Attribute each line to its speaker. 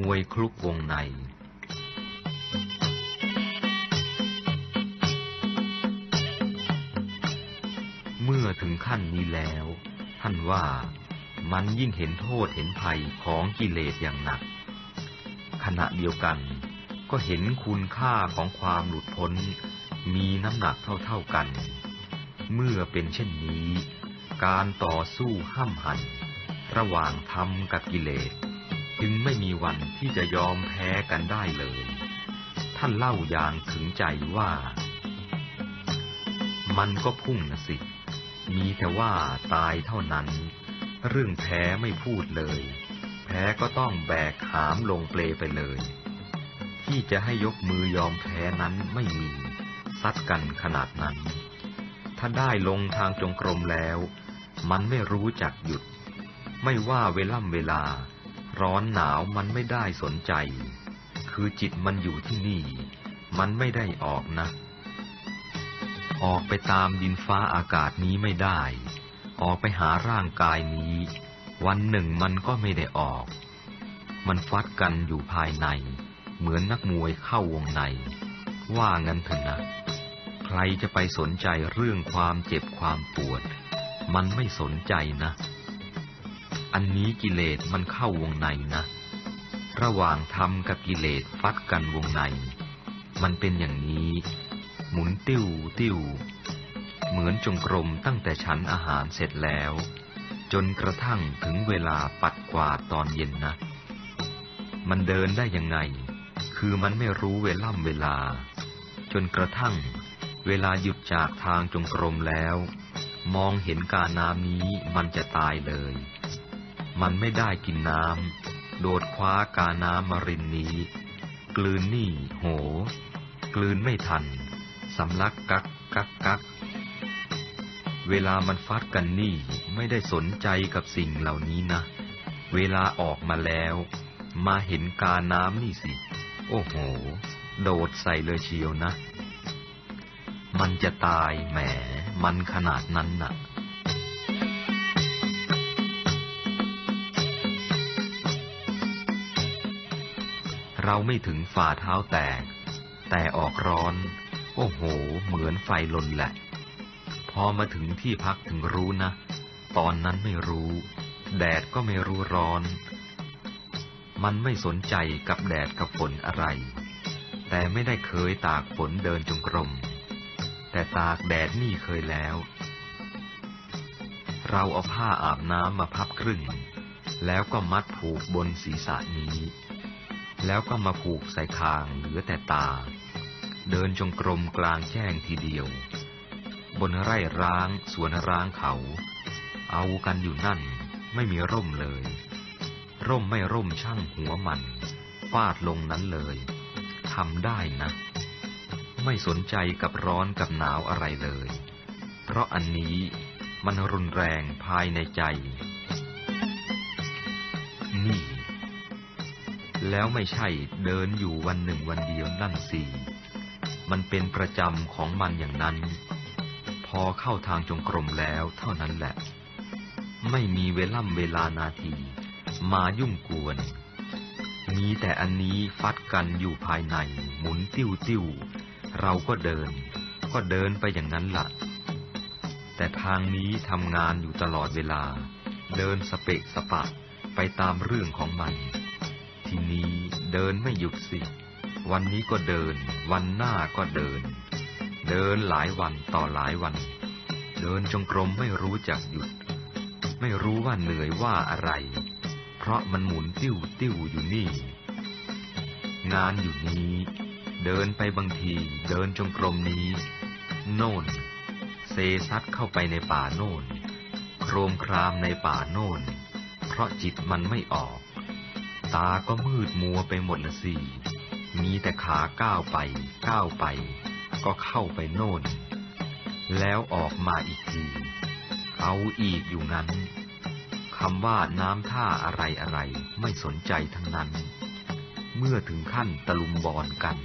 Speaker 1: มวยคลุกวงใน เมื่อถึงขั้นนี้แล้ว ท่านว่ามันยิ่งเห็นโทษเห็นภัยของกิเลสอย่างหนัก ขณะเดียวกันก็เห็นคุณค่าของความหลุดพ้น มีน้ำหนักเท่าๆกัน เมื่อเป็นเช่นนี้ การต่อสู้ห้ำหัน ระหว่างธรรมกับกิเลส จึงไม่มีวันที่จะยอมแพ้กันได้เลย ท่านเล่าอย่างถึงใจว่า มันก็พุ่งนะสิ มีแต่ว่าตายเท่านั้น เรื่องแพ้ไม่พูดเลย แพ้ก็ต้องแบกหามลงเปลไปเลย ที่จะให้ยกมือยอมแพ้นั้นไม่มี ซัดกันขนาดนั้น ถ้าได้ลงทางจงกรมแล้ว มันไม่รู้จักหยุด ไม่ว่าเวล่ำเวลา ร้อนหนาวมันไม่ได้สนใจ คือจิตมันอยู่ที่นี่ มันไม่ได้ออกนะ ออกไปตามดินฟ้าอากาศนี้ไม่ได้ ออกไปหาร่างกายนี้ วันหนึ่งมันก็ไม่ได้ออก มันฟัดกันอยู่ภายใน เหมือนนักมวยเข้าวงใน ว่างั้นเถอะนะ ใครจะไปสนใจเรื่องความเจ็บความปวด มันไม่สนใจนะ อันนี้กิเลสมันเข้าวงในนะ ระหว่างธรรมกับกิเลสฟัดกันวงใน มันเป็นอย่างนี้ หมุนติ้วติ้ว เหมือนจงกรมตั้งแต่ฉันอาหารเสร็จแล้ว จนกระทั่งถึงเวลาปัดกวาดตอนเย็นนะ มันเดินได้ยังไง คือมันไม่รู้เวล่ำเวลา จนกระทั่ง เวลาหยุดจากทางจงกรมแล้ว มองเห็นกาน้ำนี้มันจะตายเลย มันไม่ได้กินน้ำ โดดคว้ากาน้ำมารินนี้ กลืนนี่โห กลืนไม่ทัน สำลักกักกักกัก เวลามันฟัดกันนี่ไม่ได้สนใจกับสิ่งเหล่านี้นะ เวลาออกมาแล้ว มาเห็นกาน้ำนี่สิ โอ้โห โดดใส่เลยเชียวนะ มันจะตายแหม มันขนาดนั้นน่ะ เราไม่ถึงฝ่าเท้าแตก แต่ออกร้อน โอ้โห เหมือนไฟลนแหละ พอมาถึงที่พักถึงรู้นะ ตอนนั้นไม่รู้ แดดก็ไม่รู้ร้อน มันไม่สนใจกับแดดกับฝนอะไร แต่ไม่ได้เคยตากฝนเดินจงกรม แต่ตากแดดนี่เคยแล้ว เราเอาผ้าอาบน้ำมาพับครึ่ง แล้วก็มัดผูกบนศีรษะนี้ แล้วก็มาผูกใส่คางเหลือแต่ตา เดินจงกรมกลางแจ้งทีเดียว บนไร่ร้างสวนร้างเขา เอากันอยู่นั่นไม่มีร่มเลย ร่มไม่ร่มช่างหัวมันฟาดลงนั้นเลยทำได้นะ ไม่สนใจกับร้อนกับหนาวอะไรเลย เพราะอันนี้มันรุนแรงภายในใจ แล้วไม่ใช่เดินอยู่วันหนึ่งวันเดียวนั่นสิมันเป็นประจำของมันอย่างนั้น พอเข้าทางจงกรมแล้วเท่านั้นแหละ ไม่มีเวล่ำเวลานาที มายุ่งกวน มีแต่อันนี้ฟัดกันอยู่ภายใน หมุนติ้วติ้วเราก็เดิน ก็เดินไปอย่างนั้นละ่ะ แต่ทางนี้ทำงานอยู่ตลอดเวลา เดินสเปะสปะไปตามเรื่องของมัน ทีนี้เดินไม่หยุดสิ วันนี้ก็เดิน วันหน้าก็เดิน เดินหลายวันต่อหลายวัน เดินจงกรมไม่รู้จักหยุด ไม่รู้ว่าเหนื่อยว่าอะไร เพราะมันหมุนติ้วติ้วอยู่นี่ งานอยู่นี้ เดินไปบางที เดินจงกรมนี้ โน่น เซซัดเข้าไปในป่าโน่น โครมครามในป่าโน่น เพราะจิตมันไม่ออก ตาก็มืดมัวไปหมดละสิ มีแต่ขาก้าวไป ก้าวไป ก็เข้าไปโน่น แล้วออกมาอีกที เอาอีกอยู่นั้นคำว่าน้ำท่าอะไรอะไรไม่สนใจทั้งนั้น เมื่อถึงขั้นตะลุมบอลกัน